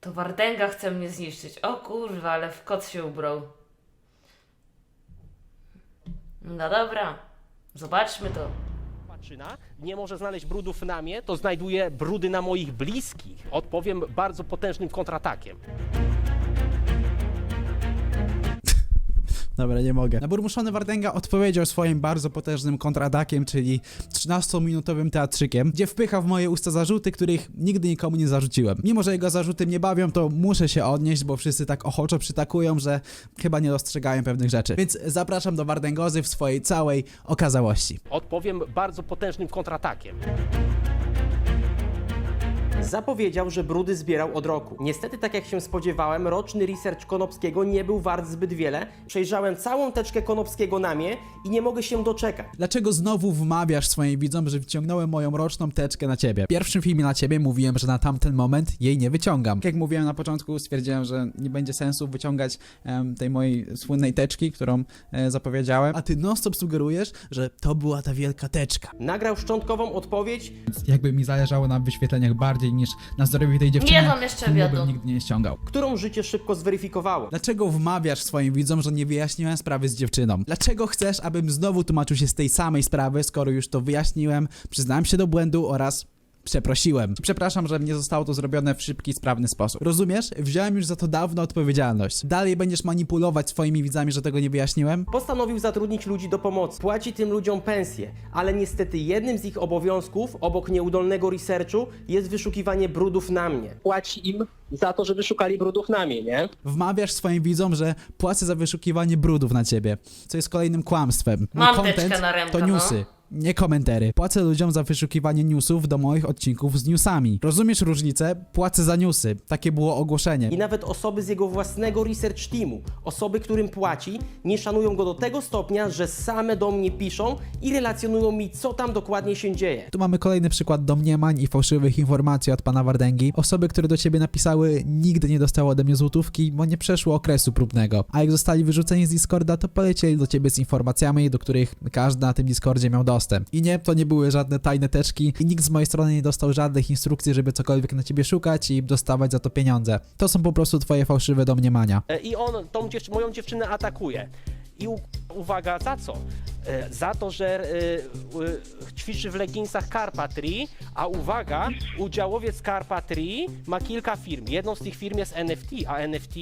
To Wardęga chce mnie zniszczyć. O kurwa, ale w kot się ubrał. No dobra, zobaczmy to. Patrzyna nie może znaleźć brudów na mnie, to znajduje brudy na moich bliskich. Odpowiem bardzo potężnym kontratakiem. Dobra, nie mogę. Naburmuszony Wardęga odpowiedział swoim bardzo potężnym kontratakiem, czyli 13-minutowym teatrzykiem, gdzie wpycha w moje usta zarzuty, których nigdy nikomu nie zarzuciłem. Mimo, że jego zarzuty mnie bawią, to muszę się odnieść, bo wszyscy tak ochoczo przytakują, że chyba nie dostrzegają pewnych rzeczy. Więc zapraszam do Wardęgozy w swojej całej okazałości. Odpowiem bardzo potężnym kontratakiem. Zapowiedział, że brudy zbierał od roku. Niestety, tak jak się spodziewałem, roczny research Konopskiego nie był wart zbyt wiele. Przejrzałem całą teczkę Konopskiego na mnie i nie mogę się doczekać. Dlaczego znowu wmawiasz swoim widzom, że wyciągnąłem moją roczną teczkę na ciebie? W pierwszym filmie na ciebie mówiłem, że na tamten moment jej nie wyciągam. Jak mówiłem na początku, stwierdziłem, że nie będzie sensu wyciągać em, tej mojej słynnej teczki, którą e, zapowiedziałem. A ty non-stop sugerujesz, że to była ta wielka teczka. Nagrał szczątkową odpowiedź, Jakby mi zależało na wyświetleniach bardziej niż na zdrowiu tej dziewczyny, Nie wam jeszcze wiodą. bym nigdy nie ściągał. którą życie szybko zweryfikowało. Dlaczego wmawiasz swoim widzom, że nie wyjaśniłem sprawy z dziewczyną? Dlaczego chcesz, abym znowu tłumaczył się z tej samej sprawy, skoro już to wyjaśniłem, przyznałem się do błędu oraz przeprosiłem? Przepraszam, że nie zostało to zrobione w szybki, sprawny sposób. Rozumiesz? Wziąłem już za to dawno odpowiedzialność. Dalej będziesz manipulować swoimi widzami, że tego nie wyjaśniłem? Postanowił zatrudnić ludzi do pomocy. Płaci tym ludziom pensje, ale niestety jednym z ich obowiązków, obok nieudolnego researchu, jest wyszukiwanie brudów na mnie. płaci im za to, żeby szukali brudów na mnie, nie? Wmawiasz swoim widzom, że płacę za wyszukiwanie brudów na ciebie, co jest kolejnym kłamstwem. Mój Mam content teczkę na rękę, to no. newsy. Nie komentary. Płacę ludziom za wyszukiwanie newsów do moich odcinków z newsami. Rozumiesz różnicę? Płacę za newsy. Takie było ogłoszenie. I nawet osoby z jego własnego research teamu, osoby, którym płaci, nie szanują go do tego stopnia, że same do mnie piszą i relacjonują mi, co tam dokładnie się dzieje. Tu mamy kolejny przykład domniemań i fałszywych informacji od pana Wardęgi. Osoby, które do ciebie napisały, nigdy nie dostały ode mnie złotówki, bo nie przeszło okresu próbnego. A jak zostali wyrzuceni z Discorda, to polecieli do ciebie z informacjami, do których każdy na tym Discordzie miał dostęp. I nie, to nie były żadne tajne teczki i nikt z mojej strony nie dostał żadnych instrukcji, żeby cokolwiek na ciebie szukać i dostawać za to pieniądze. To są po prostu twoje fałszywe domniemania. E, I on tą moją dziewczynę atakuje. I uwaga, za co? E, Za to, że e, e, ćwiczy w leginsach Carpatry, a uwaga, udziałowiec Carpatry ma kilka firm. Jedną z tych firm jest NFT, a NFT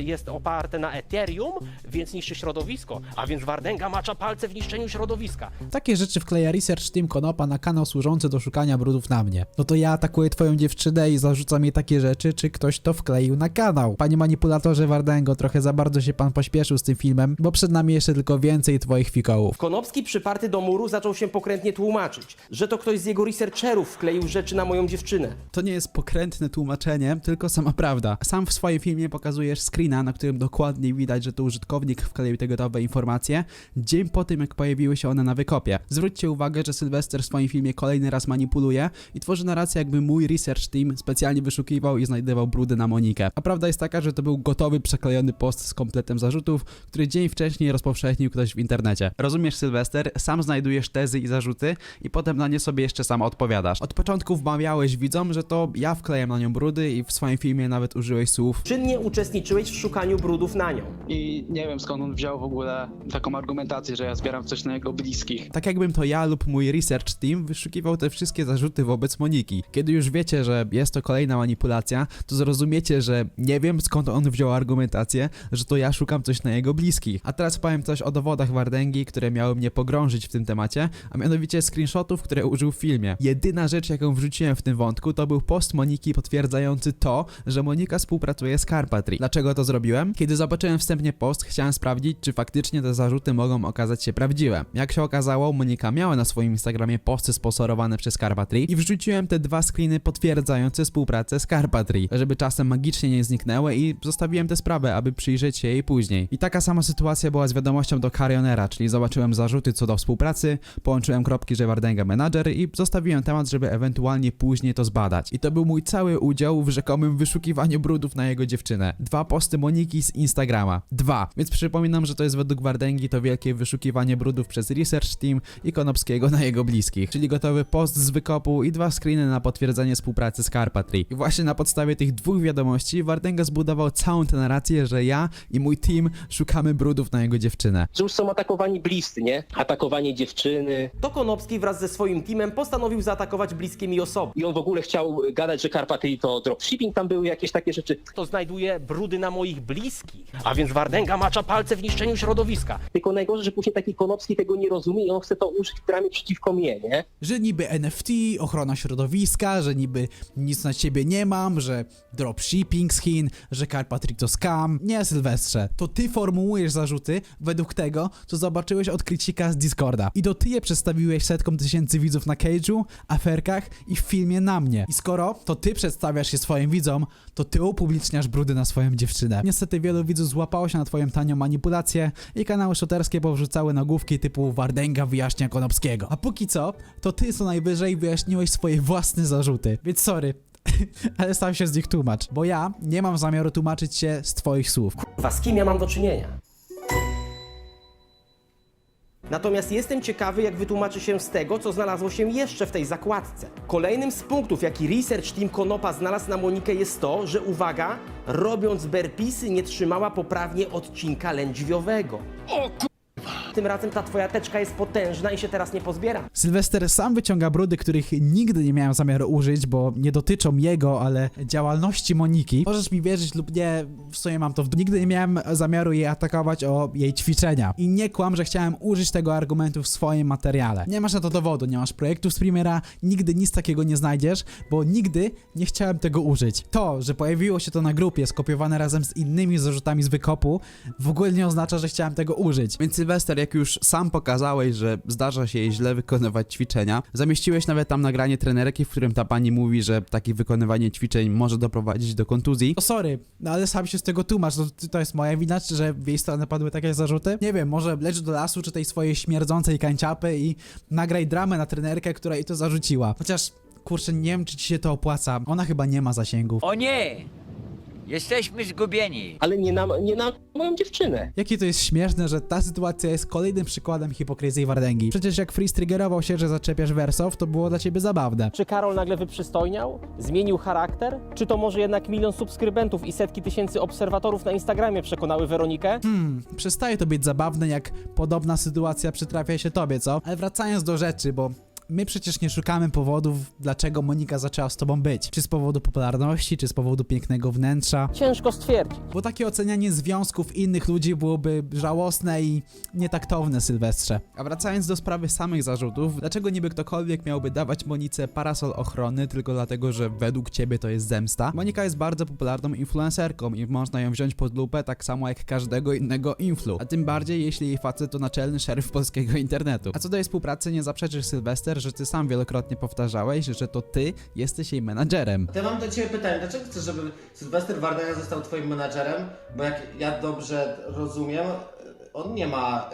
jest oparte na Ethereum, więc niszczy środowisko. A więc Wardęga macza palce w niszczeniu środowiska. Takie rzeczy wkleja Research Team Konopa na kanał służący do szukania brudów na mnie. No to ja atakuję twoją dziewczynę i zarzucam jej takie rzeczy, czy ktoś to wkleił na kanał. Panie manipulatorze Wardengo, trochę za bardzo się pan pośpieszył z tym filmem, bo przed nami jeszcze tylko więcej twoich fikołów. Konopski przyparty do muru zaczął się pokrętnie tłumaczyć, że to ktoś z jego researcherów wkleił rzeczy na moją dziewczynę. To nie jest pokrętne tłumaczenie, tylko sama prawda. Sam w swoim filmie pokazujesz screena, na którym dokładnie widać, że to użytkownik wkleił te gotowe informacje, dzień po tym, jak pojawiły się one na wykopie. Zwróćcie uwagę, że Sylwester w swoim filmie kolejny raz manipuluje i tworzy narrację, jakby mój research team specjalnie wyszukiwał i znajdował brudy na Monikę. A prawda jest taka, że to był gotowy, przeklejony post z kompletem zarzutów, który dzień wcześniej rozpowszechnił ktoś w internecie. Rozumiesz, Sylwester? Sam znajdujesz tezy i zarzuty i potem na nie sobie jeszcze sam odpowiadasz. Od początku wmawiałeś widzom, że to ja wklejam na nią brudy i w swoim filmie nawet użyłeś słów Czynnie uczestniczyłeś w szukaniu brudów na nią. I nie wiem skąd on wziął w ogóle taką argumentację, że ja zbieram coś na jego bliskich. Tak jakbym to ja lub mój research team wyszukiwał te wszystkie zarzuty wobec Moniki. Kiedy już wiecie, że jest to kolejna manipulacja, to zrozumiecie, że nie wiem skąd on wziął argumentację, że to ja szukam coś na jego bliskich. A teraz powiem coś o dowodach Wardęgi, które miały mnie pogrążyć w tym temacie, a mianowicie screenshotów, które użył w filmie. Jedyna rzecz, jaką wrzuciłem w tym wątku, to był post Moniki potwierdzający to, że Monika współpracuje z Carpatry. Dlaczego to zrobiłem? Kiedy zobaczyłem wstępnie post, chciałem sprawdzić, czy faktycznie te zarzuty mogą okazać się prawdziwe. Jak się okazało, Monika miała na swoim Instagramie posty sponsorowane przez Carpatry i wrzuciłem te dwa screeny potwierdzające współpracę z Carpatry, żeby czasem magicznie nie zniknęły i zostawiłem tę sprawę, aby przyjrzeć się jej później. I taka sama sytuacja była z wiadomością do Carrionera, czyli zobaczyłem zarzuty co do współpracy, połączyłem kropki, że Wardenga menadżer i zostawiłem temat, żeby ewentualnie później to zbadać. I to był mój cały udział w rzekomym wyszukiwaniu brudów na jego dziewczynę. Dwa posty Moniki z Instagrama. Dwa. Więc przypominam, że to jest według Wardęgi to wielkie wyszukiwanie brudów przez Research Team i Konopskiego na jego bliskich. Czyli gotowy post z wykopu i dwa screeny na potwierdzenie współpracy z Carpatry. I właśnie na podstawie tych dwóch wiadomości Wardęga zbudował całą tę narrację, że ja i mój team szukamy brudów na jego dziewczynę. Już są atakowani bliscy, nie? Atakowanie dziewczyny. To Konopski wraz ze swoim teamem postanowił zaatakować bliskie mi osoby. I on w ogóle chciał gadać, że Karpaty to dropshipping, tam były jakieś takie rzeczy. To znajduje brudy na moich bliskich. A więc Wardęga macza palce w niszczeniu środowiska. Tylko najgorzej, że później taki Konopski tego nie rozumie i on chce to użyć w ramię przeciwko mnie, nie? Że niby NFT, ochrona środowiska, że niby nic na ciebie nie mam, że dropshipping z Chin, że Carpatry to scam. Nie, Sylwestrze, to ty formułujesz zarzuty według tego, co zobaczyłeś od krycika z Discorda. I to ty je przedstawiłeś setkom tysięcy widzów na Cage'u, aferkach i w filmie na mnie. I skoro to ty przedstawiasz się swoim widzom, to ty upubliczniasz brudy na swoją dziewczynę. Niestety wielu widzów złapało się na twoją tanią manipulację i kanały szoterskie powrzucały nagłówki typu Wardęga wyjaśnia Konopskiego. A póki co, to ty co najwyżej wyjaśniłeś swoje własne zarzuty. Więc sorry, ale sam się z nich tłumacz, bo ja nie mam zamiaru tłumaczyć się z twoich słów. Kurwa, z kim ja mam do czynienia? Natomiast jestem ciekawy, jak wytłumaczy się z tego, co znalazło się jeszcze w tej zakładce. Kolejnym z punktów, jaki Research Team Konopa znalazł na Monikę jest to, że uwaga, robiąc berpisy nie trzymała poprawnie odcinka lędźwiowego. O Tym razem ta twoja teczka jest potężna i się teraz nie pozbiera. Sylwester sam wyciąga brudy, których nigdy nie miałem zamiaru użyć, bo nie dotyczą jego, ale działalności Moniki. Możesz mi wierzyć lub nie, w sumie mam to w... Nigdy nie miałem zamiaru jej atakować o jej ćwiczenia. I nie kłam, że chciałem użyć tego argumentu w swoim materiale. Nie masz na to dowodu, nie masz projektów z Primera, nigdy nic takiego nie znajdziesz, bo nigdy nie chciałem tego użyć. To, że pojawiło się to na grupie, skopiowane razem z innymi zarzutami z wykopu, w ogóle nie oznacza, że chciałem tego użyć. Więc Sylwester, jak już sam pokazałeś, że zdarza się jej źle wykonywać ćwiczenia, zamieściłeś nawet tam nagranie trenerki, w którym ta pani mówi, że takie wykonywanie ćwiczeń może doprowadzić do kontuzji. O sorry, no ale sam się z tego tłumacz, to, to jest moja wina, czy że w jej stronę padły takie zarzuty? Nie wiem, może leć do lasu, czy tej swojej śmierdzącej kanciapy i nagraj dramę na trenerkę, która jej to zarzuciła. Chociaż, kurczę, nie wiem, czy ci się to opłaca. Ona chyba nie ma zasięgów. O nie! Jesteśmy zgubieni. Ale nie na, nie na moją dziewczynę. Jakie to jest śmieszne, że ta sytuacja jest kolejnym przykładem hipokryzji Wardęgi. Przecież jak Freeze triggerował się, że zaczepiasz Wersow, to było dla ciebie zabawne. Czy Karol nagle wyprzystojniał? Zmienił charakter? Czy to może jednak milion subskrybentów i setki tysięcy obserwatorów na Instagramie przekonały Weronikę? Hmm, przestaje to być zabawne, jak podobna sytuacja przytrafia się tobie, co? Ale wracając do rzeczy, bo my przecież nie szukamy powodów, dlaczego Monika zaczęła z tobą być. Czy z powodu popularności, czy z powodu pięknego wnętrza. Ciężko stwierdzić. Bo takie ocenianie związków innych ludzi byłoby żałosne i nietaktowne, Sylwestrze. A wracając do sprawy samych zarzutów, dlaczego niby ktokolwiek miałby dawać Monice parasol ochrony tylko dlatego, że według ciebie to jest zemsta? Monika jest bardzo popularną influencerką i można ją wziąć pod lupę tak samo jak każdego innego influ. A tym bardziej, jeśli jej facet to naczelny szeryf polskiego internetu. A co do jej współpracy, nie zaprzeczysz, Sylwester, że ty sam wielokrotnie powtarzałeś, że to ty jesteś jej menadżerem. To ja mam do Ciebie pytanie, dlaczego chcesz, żeby Sylwester Wardenia został Twoim menadżerem? Bo jak ja dobrze rozumiem, on nie ma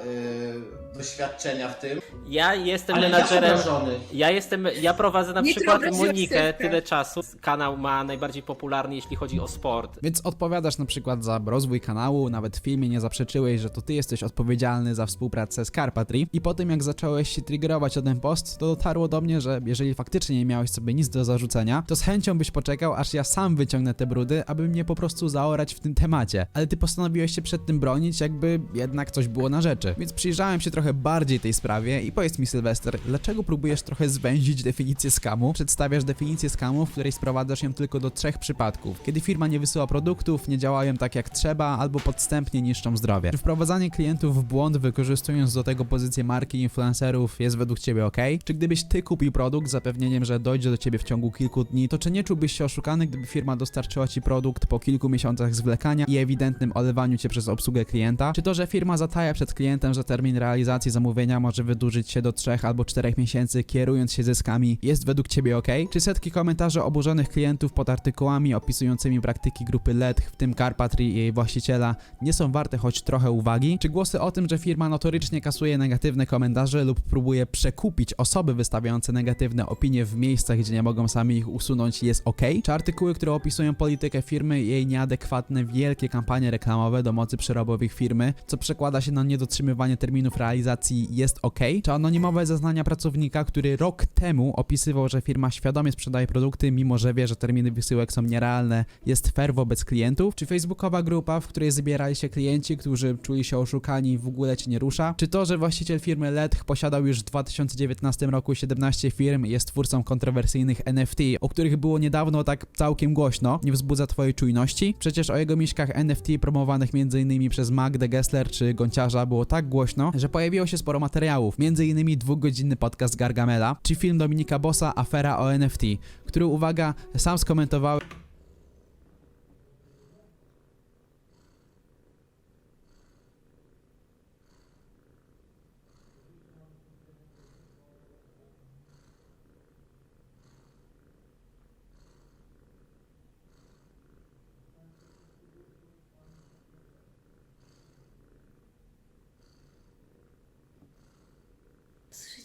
y, doświadczenia w tym. Ja jestem Ale menadżerem. ja. Ja jestem, ja prowadzę na Nie przykład Monikę tyle czasu. Kanał ma najbardziej popularny, jeśli chodzi o sport. Więc odpowiadasz na przykład za rozwój kanału, nawet w filmie nie zaprzeczyłeś, że to ty jesteś odpowiedzialny za współpracę z Carpatry i po tym jak zacząłeś się triggerować o ten post, to dotarło do mnie, że jeżeli faktycznie nie miałeś sobie nic do zarzucenia, to z chęcią byś poczekał, aż ja sam wyciągnę te brudy, aby mnie po prostu zaorać w tym temacie. Ale ty postanowiłeś się przed tym bronić, jakby jednak coś było na rzeczy. Więc przyjrzałem się trochę bardziej tej sprawie i powiedz mi Sylwester, dlaczego próbujesz trochę zwęzić definicję skamu? Przedstawiasz definicję skamu, w której sprowadzasz ją tylko do trzech przypadków. Kiedy firma nie wysyła produktów, nie działają tak jak trzeba, albo podstępnie niszczą zdrowie. Czy wprowadzanie klientów w błąd, wykorzystując do tego pozycję marki influencerów, jest według ciebie ok? Czy gdybyś ty kupił produkt z zapewnieniem, że dojdzie do ciebie w ciągu kilku dni, to czy nie czułbyś się oszukany, gdyby firma dostarczyła ci produkt po kilku miesiącach zwlekania i ewidentnym olewaniu cię przez obsługę klienta? Czy to, że firma zataja przed klientem, że termin realizacji zamówienia może wydłużyć się do 3 albo 4 miesięcy, kierując się zyskami, jest według Ciebie ok? Czy setki komentarzy oburzonych klientów pod artykułami opisującymi praktyki grupy LED, w tym Carpatry i jej właściciela, nie są warte choć trochę uwagi? Czy głosy o tym, że firma notorycznie kasuje negatywne komentarze lub próbuje przekupić osoby wystawiające negatywne opinie w miejscach, gdzie nie mogą sami ich usunąć, jest ok? Czy artykuły, które opisują politykę firmy i jej nieadekwatne wielkie kampanie reklamowe do mocy przerobowych firmy, co przekłada się na niedotrzymywanie terminów realizacji, jest ok? Czy anonimowe zeznania pracownika, który rok temu opisywał, że firma świadomie sprzedaje produkty, mimo że wie, że terminy wysyłek są nierealne, jest fair wobec klientów? Czy facebookowa grupa, w której zbierali się klienci, którzy czuli się oszukani, w ogóle cię nie rusza? Czy to, że właściciel firmy LED posiadał już w 2019 roku 17 firm i jest twórcą kontrowersyjnych NFT, o których było niedawno tak całkiem głośno, nie wzbudza twojej czujności? Przecież o jego miśkach NFT promowanych m.in. przez Magdę Gessler czy Gonciarza było tak głośno, że pojawiło się sporo materiałów, m.in. dwugodzinny podcast Gargamela, czy film Dominika Bossa Afera o NFT, który, uwaga, sam skomentował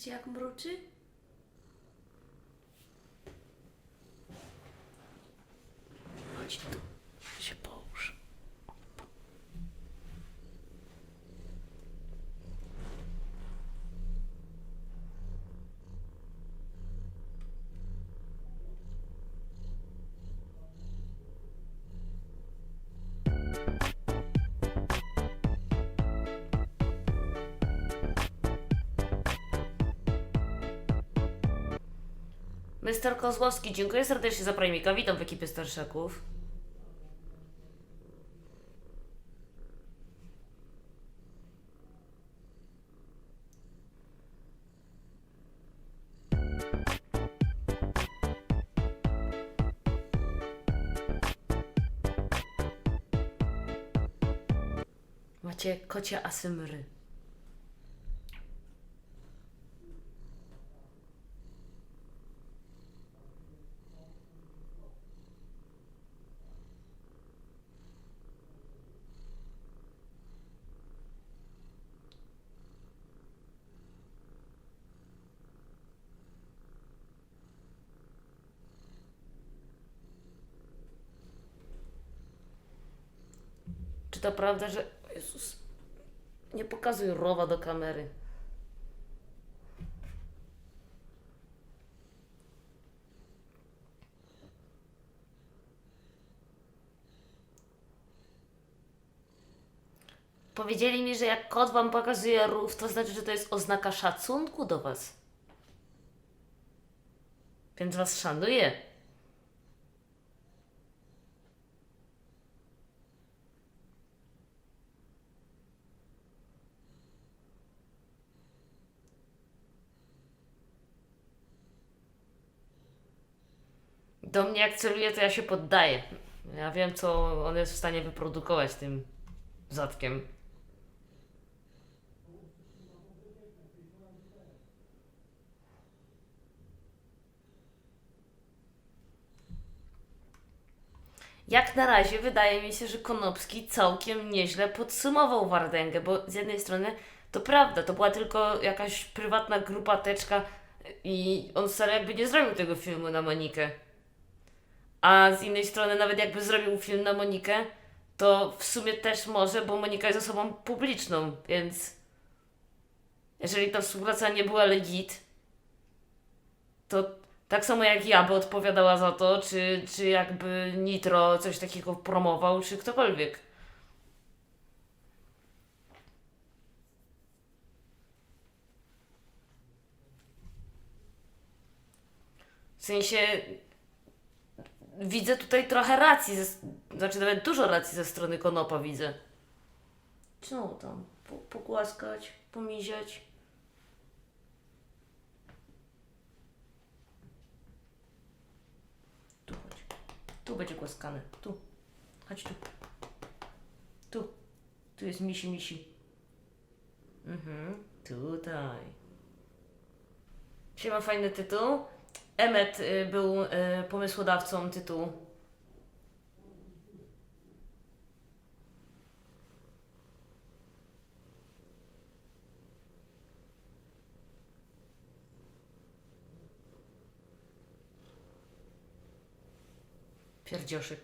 Słyszycie jak mruczy? Mister Kozłowski, dziękuję serdecznie za premika. Witam w ekipie starszaków. Macie kocie asymry. Czy to prawda, że. Jezus. Nie pokazuj rowa do kamery. Powiedzieli mi, że jak kot wam pokazuje rów, to znaczy, że to jest oznaka szacunku do was. Więc was szanuję. Do mnie jak celuje, to ja się poddaję. Ja wiem, co on jest w stanie wyprodukować tym zatkiem. Jak na razie wydaje mi się, że Konopski całkiem nieźle podsumował Wardęgę, bo z jednej strony to prawda, to była tylko jakaś prywatna grupa teczka i on wcale jakby nie zrobił tego filmu na Monikę. A z innej strony, nawet jakby zrobił film na Monikę, to w sumie też może, bo Monika jest osobą publiczną, więc jeżeli ta współpraca nie była legit, to tak samo jak ja by odpowiadała za to, czy, czy jakby Nitro coś takiego promował, czy ktokolwiek. W sensie widzę tutaj trochę racji, ze, znaczy nawet dużo racji ze strony Konopa widzę. Co tam? Po, pogłaskać, pomiziać. Tu chodź. Tu będzie głaskany. Tu. Chodź tu. Tu. Tu jest misi misi. Mhm, tutaj. Siema, fajny tytuł. Emmet y, był y, pomysłodawcą tytułu. Pierdzioszyk.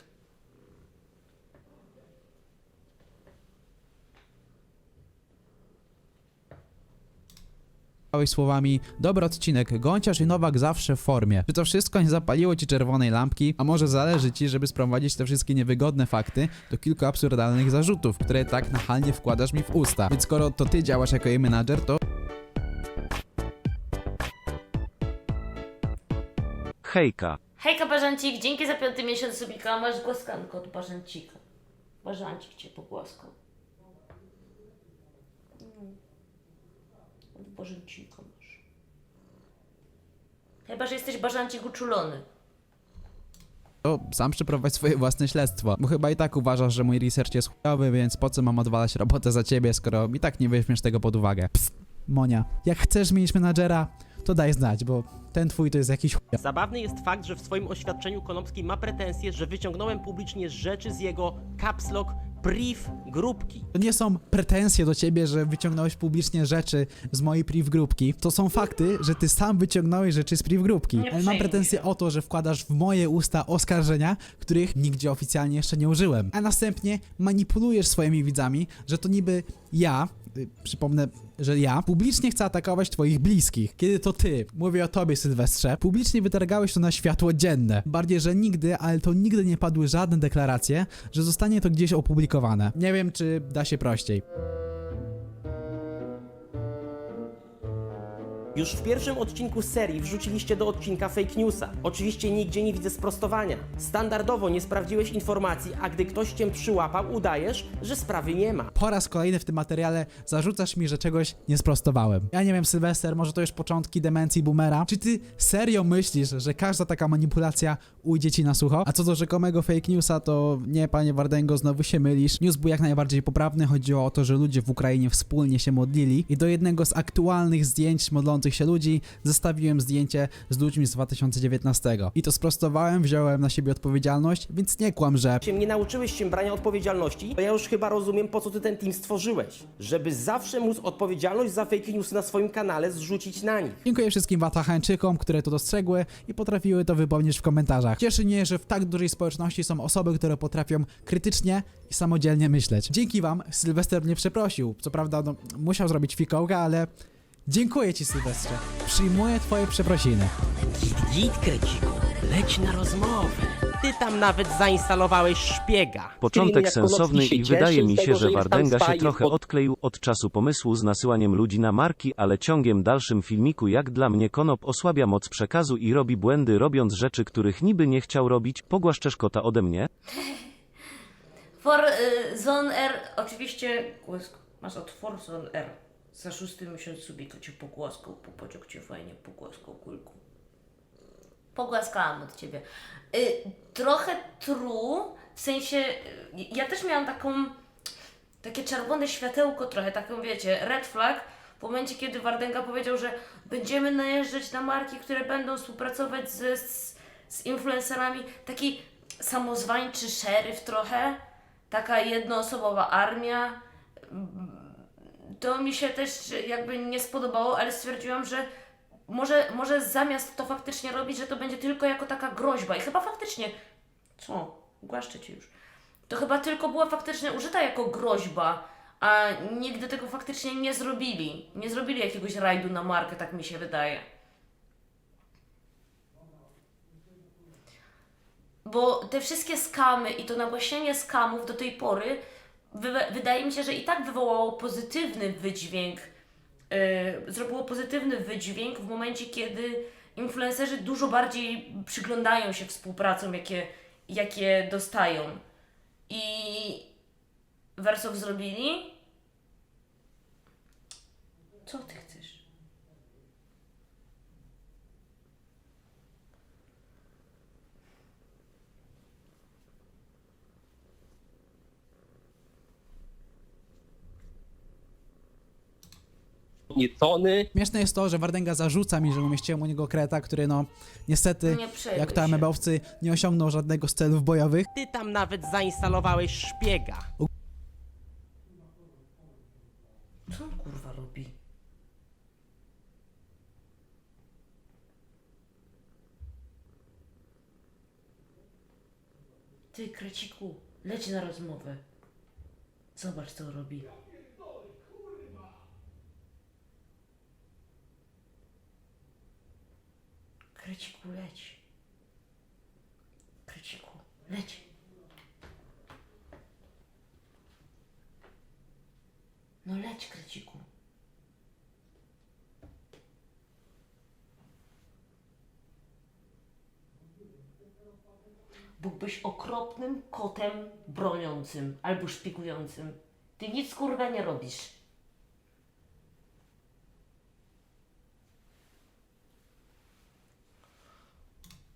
Słowami, dobry odcinek, Gąciarz i Nowak zawsze w formie. Czy to wszystko nie zapaliło ci czerwonej lampki? A może zależy ci, żeby sprowadzić te wszystkie niewygodne fakty do kilku absurdalnych zarzutów, które tak nachalnie wkładasz mi w usta. Więc skoro to ty działasz jako jej menadżer, to Hejka. Hejka Bażancik, dzięki za piąty miesiąc subika. Masz głoskanko od Bażancika. Bażancik cię pogłaskał. Od Bażancika masz. Chyba, że jesteś Bażancik uczulony. to sam przeprowadź swoje własne śledztwo. Bo chyba i tak uważasz, że mój research jest chujowy, więc po co mam odwalać robotę za ciebie, skoro i tak nie weźmiesz tego pod uwagę. Psst, Monia, jak chcesz zmienić menadżera, to daj znać, bo ten twój to jest jakiś chuj. Zabawny jest fakt, że w swoim oświadczeniu Konopski ma pretensje, że wyciągnąłem publicznie rzeczy z jego caps lock brief grupki. To nie są pretensje do ciebie, że wyciągnąłeś publicznie rzeczy z mojej priv grupki. To są fakty, że ty sam wyciągnąłeś rzeczy z priv grupki. Nie Ale mam przejmuj pretensje o to, że wkładasz w moje usta oskarżenia, których nigdzie oficjalnie jeszcze nie użyłem. A następnie manipulujesz swoimi widzami, że to niby ja, przypomnę, że ja publicznie chcę atakować twoich bliskich. Kiedy to ty, mówię o tobie Sylwestrze, publicznie wytargałeś to na światło dzienne. Bardziej, że nigdy, ale to nigdy nie padły żadne deklaracje, że zostanie to gdzieś opublikowane. Nie wiem, czy da się prościej. Już w pierwszym odcinku serii wrzuciliście do odcinka fake newsa. Oczywiście nigdzie nie widzę sprostowania. Standardowo nie sprawdziłeś informacji, a gdy ktoś cię przyłapał, udajesz, że sprawy nie ma. Po raz kolejny w tym materiale zarzucasz mi, że czegoś nie sprostowałem. Ja nie wiem, Sylwester, może to już początki demencji boomera. Czy ty serio myślisz, że każda taka manipulacja ujdzie ci na sucho? A co do rzekomego fake newsa, to nie, panie Wardengo, znowu się mylisz. News był jak najbardziej poprawny. Chodziło o to, że ludzie w Ukrainie wspólnie się modlili i do jednego z aktualnych zdjęć modlących się ludzi zestawiłem zdjęcie z ludźmi z 2019. I to sprostowałem, wziąłem na siebie odpowiedzialność, więc nie kłam, że Się nie nauczyłeś się brania odpowiedzialności, to ja już chyba rozumiem, po co ty ten team stworzyłeś. Żeby zawsze móc odpowiedzialność za fake newsy na swoim kanale zrzucić na nich. Dziękuję wszystkim Watachańczykom, które to dostrzegły i potrafiły to wypomnieć w komentarzach. Cieszy mnie, że w tak dużej społeczności są osoby, które potrafią krytycznie i samodzielnie myśleć. Dzięki wam Sylwester mnie przeprosił. Co prawda, no, musiał zrobić fikołka, ale dziękuję ci Sylwestrze. Przyjmuję twoje przeprosiny. Git, kreciku, leć na rozmowę. Ty tam nawet zainstalowałeś szpiega. Początek sensowny i wydaje cieszy mi z się, tego, że tam Wardęga się trochę pod- odkleił od czasu pomysłu z nasyłaniem ludzi na marki, ale ciągiem dalszym filmiku jak dla mnie Konop osłabia moc przekazu i robi błędy robiąc rzeczy, których niby nie chciał robić. Pogłaszczesz kota ode mnie? For y, Zone R, oczywiście masz od For Zone R. Za szósty miesiąc subika cię pogłaskał, popociąg cię fajnie pogłaskał kulku. Pogłaskałam od ciebie. Y, trochę true, w sensie, y, ja też miałam taką, takie czerwone światełko trochę, taką wiecie, red flag, w momencie kiedy Wardęga powiedział, że będziemy najeżdżać na marki, które będą współpracować z, z, z influencerami, taki samozwańczy szeryf trochę, taka jednoosobowa armia. To mi się też jakby nie spodobało, ale stwierdziłam, że może, może zamiast to faktycznie robić, że to będzie tylko jako taka groźba. I chyba faktycznie. Co? Głaszczę cię już. To chyba tylko była faktycznie użyta jako groźba, a nigdy tego faktycznie nie zrobili. Nie zrobili jakiegoś rajdu na markę, tak mi się wydaje. Bo te wszystkie skamy i to nagłaśnienie skamów do tej pory wydaje mi się, że i tak wywołało pozytywny wydźwięk, yy, zrobiło pozytywny wydźwięk w momencie, kiedy influencerzy dużo bardziej przyglądają się współpracom, jakie, jakie dostają. I Wersow zrobili? Co ty chcesz? podniecony. Śmieszne jest to, że Wardenga zarzuca mi, że umieściłem u niego kreta, który no niestety, Nie przejmuj jak to się. amebowcy, nie osiągnął żadnego z celów bojowych. Ty tam nawet zainstalowałeś szpiega. Co on kurwa robi? Ty, kreciku, leć na rozmowę. Zobacz, co robi. Kreciku, leć. Kreciku, leć. No leć, kreciku. Byłbyś okropnym kotem broniącym albo szpikującym. Ty nic kurwa nie robisz.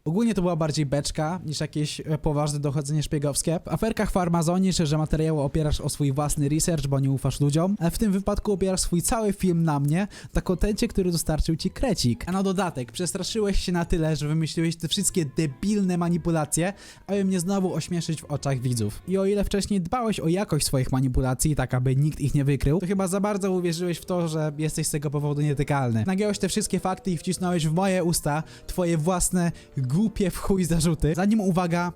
Ogólnie to była bardziej beczka niż jakieś e, poważne dochodzenie szpiegowskie. W aferkach farmazonisz, że materiały opierasz o swój własny research, bo nie ufasz ludziom, w tym wypadku opierasz swój cały film na mnie, na kontencie, który dostarczył ci krecik. A na dodatek, przestraszyłeś się na tyle, że wymyśliłeś te wszystkie debilne manipulacje, aby mnie znowu ośmieszyć w oczach widzów. I o ile wcześniej dbałeś o jakość swoich manipulacji, tak aby nikt ich nie wykrył, to chyba za bardzo uwierzyłeś w to, że jesteś z tego powodu nietykalny. Nagiąłeś te wszystkie fakty i wcisnąłeś w moje usta twoje własne głupie w chuj zarzuty. Zanim uwaga,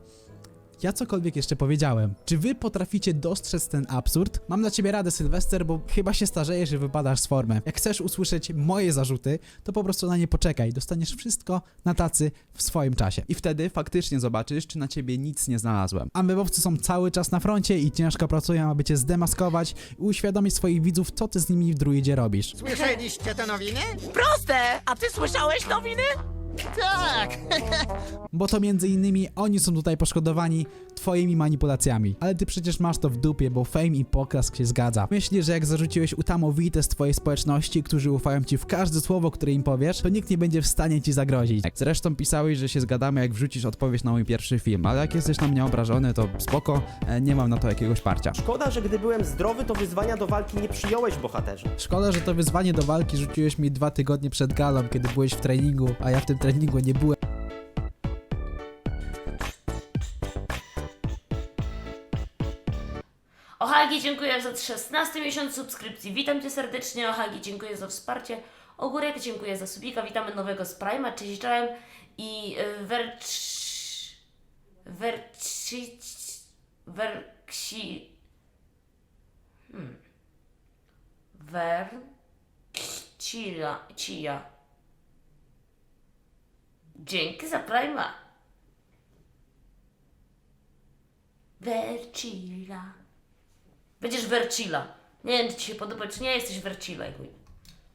ja cokolwiek jeszcze powiedziałem. Czy wy potraficie dostrzec ten absurd? Mam dla ciebie radę, Sylwester, bo chyba się starzejesz i wypadasz z formy. Jak chcesz usłyszeć moje zarzuty, to po prostu na nie poczekaj. Dostaniesz wszystko na tacy w swoim czasie. I wtedy faktycznie zobaczysz, czy na ciebie nic nie znalazłem. Amebowcy są cały czas na froncie i ciężko pracują, aby cię zdemaskować i uświadomić swoich widzów, co ty z nimi w druidzie robisz. Słyszeliście te nowiny? Proste! A ty słyszałeś nowiny? Tak! Bo to między innymi oni są tutaj poszkodowani twoimi manipulacjami. Ale ty przecież masz to w dupie, bo fame i poklask się zgadza. Myślisz, że jak zarzuciłeś utamowite z twojej społeczności, którzy ufają ci w każde słowo, które im powiesz, to nikt nie będzie w stanie ci zagrozić. Zresztą pisałeś, że się zgadamy, jak wrzucisz odpowiedź na mój pierwszy film, ale jak jesteś na mnie obrażony, to spoko, e, nie mam na to jakiegoś parcia. Szkoda, że gdy byłem zdrowy, to wyzwania do walki nie przyjąłeś, bohaterze. Szkoda, że to wyzwanie do walki rzuciłeś mi dwa tygodnie przed galą, kiedy byłeś w treningu, a ja w tym treningu nie byłem. Ohagi, dziękuję za 16 miesiąc subskrypcji. Witam Cię serdecznie, Ohagi, dziękuję za wsparcie. Ogórek, dziękuję za subika. Witamy nowego z Prima, cześć, czołem. I y, Wercz... Werksi... Hmm. Wercila... Dzięki za Prima. Wercila. Będziesz Wercila. Nie wiem, czy ci się podoba, czy nie jesteś Wercila.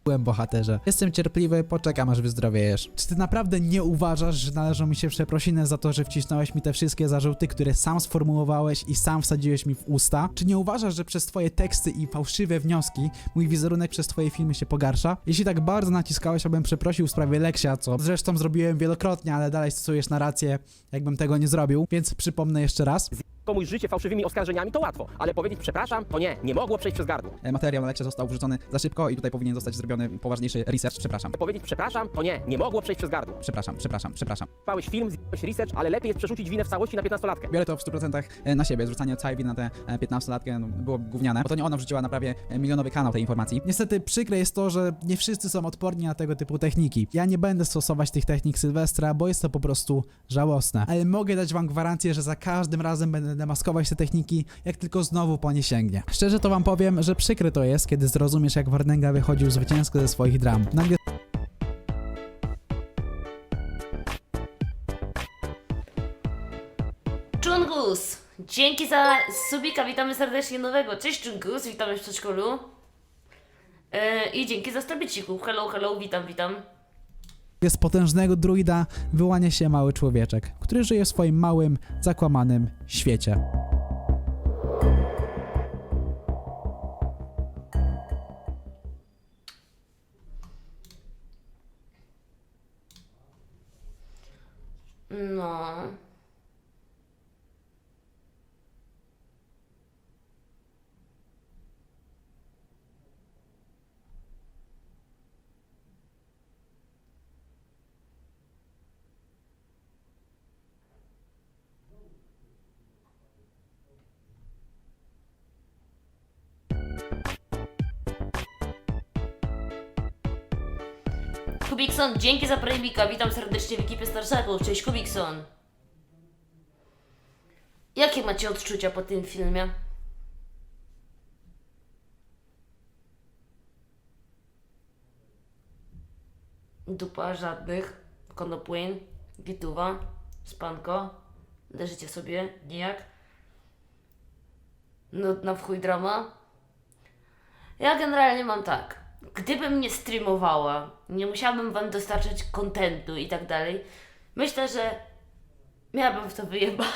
byłem bohaterze. Jestem cierpliwy, poczekam aż wyzdrowiejesz. Czy ty naprawdę nie uważasz, że należą mi się przeprosiny za to, że wcisnąłeś mi te wszystkie zarzuty, które sam sformułowałeś i sam wsadziłeś mi w usta? Czy nie uważasz, że przez twoje teksty i fałszywe wnioski mój wizerunek przez twoje filmy się pogarsza? Jeśli tak bardzo naciskałeś, abym przeprosił w sprawie Leksia, co zresztą zrobiłem wielokrotnie, ale dalej stosujesz narrację, jakbym tego nie zrobił, więc przypomnę jeszcze raz. Komuś życie fałszywymi oskarżeniami to łatwo, ale powiedzieć przepraszam, to nie, nie mogło przejść przez gardło. E, Materiał na Leksia został wrzucony za szybko i tutaj powinien zostać zrobiony poważniejszy research. Przepraszam. Powiedzieć przepraszam, to nie, nie mogło przejść przez gardło. Przepraszam, przepraszam, przepraszam. Chwałeś film, zjebałeś research, ale lepiej jest przerzucić winę w całości na 15-latkę. Biorę to w 100% na siebie. Zrzucanie całej winy na tę e, 15-latkę no, było gówniane, bo to nie ona wrzuciła na prawie e, milionowy kanał tej informacji. Niestety przykre jest to, że nie wszyscy są odporni na tego typu techniki. Ja nie będę stosować tych technik Sylwestra, bo jest to po prostu żałosne. Ale mogę dać wam gwarancję, że za każdym razem będę demaskować te techniki, jak tylko znowu po nie sięgnie. Szczerze to wam powiem, że przykre to jest, kiedy zrozumiesz, jak Warnenga wychodził zwycięsko ze swoich dram. Nagle Czungus! Dzięki za subika, witamy serdecznie nowego. Cześć Czungus, witamy w przedszkolu. Yy, I dzięki za starbiciku. Hello, hello, witam, witam. Z potężnego druida wyłania się mały człowieczek, który żyje w swoim małym, zakłamanym świecie. Kubikson, dzięki za premika. Witam serdecznie w ekipie Starszaków. Cześć Kubikson. Jakie macie odczucia po tym filmie? Dupa żadnych. Konopłyn. Gituwa. Spanko. Leżycie sobie. Nijak. Nudna w chuj drama. Ja generalnie mam tak. Gdybym nie streamowała, nie musiałabym wam dostarczać kontentu i tak dalej, myślę, że miałabym w to wyjebane.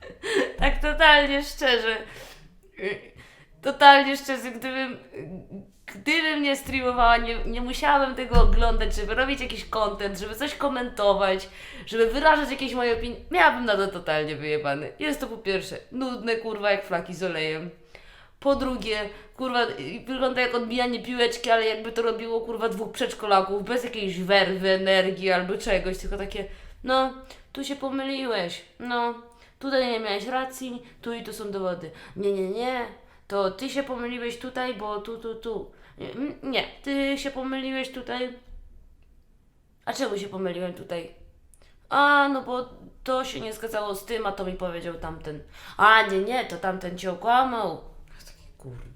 tak totalnie szczerze. Totalnie szczerze, gdybym, gdybym nie streamowała, nie, nie musiałabym tego oglądać, żeby robić jakiś content, żeby coś komentować, żeby wyrażać jakieś moje opinie, miałabym na to totalnie wyjebane. Jest to po pierwsze nudne, kurwa, jak flaki z olejem. Po drugie, kurwa, wygląda jak odbijanie piłeczki, ale jakby to robiło, kurwa, dwóch przedszkolaków, bez jakiejś werwy, energii albo czegoś, tylko takie, no, tu się pomyliłeś, no, tutaj nie miałeś racji, tu i tu są dowody. Nie, nie, nie, to ty się pomyliłeś tutaj, bo tu, tu, tu. Nie, ty się pomyliłeś tutaj. A czemu się pomyliłem tutaj? A, no bo to się nie zgadzało z tym, a to mi powiedział tamten. A, nie, nie, to tamten cię okłamał. Ja takie, Kurwa.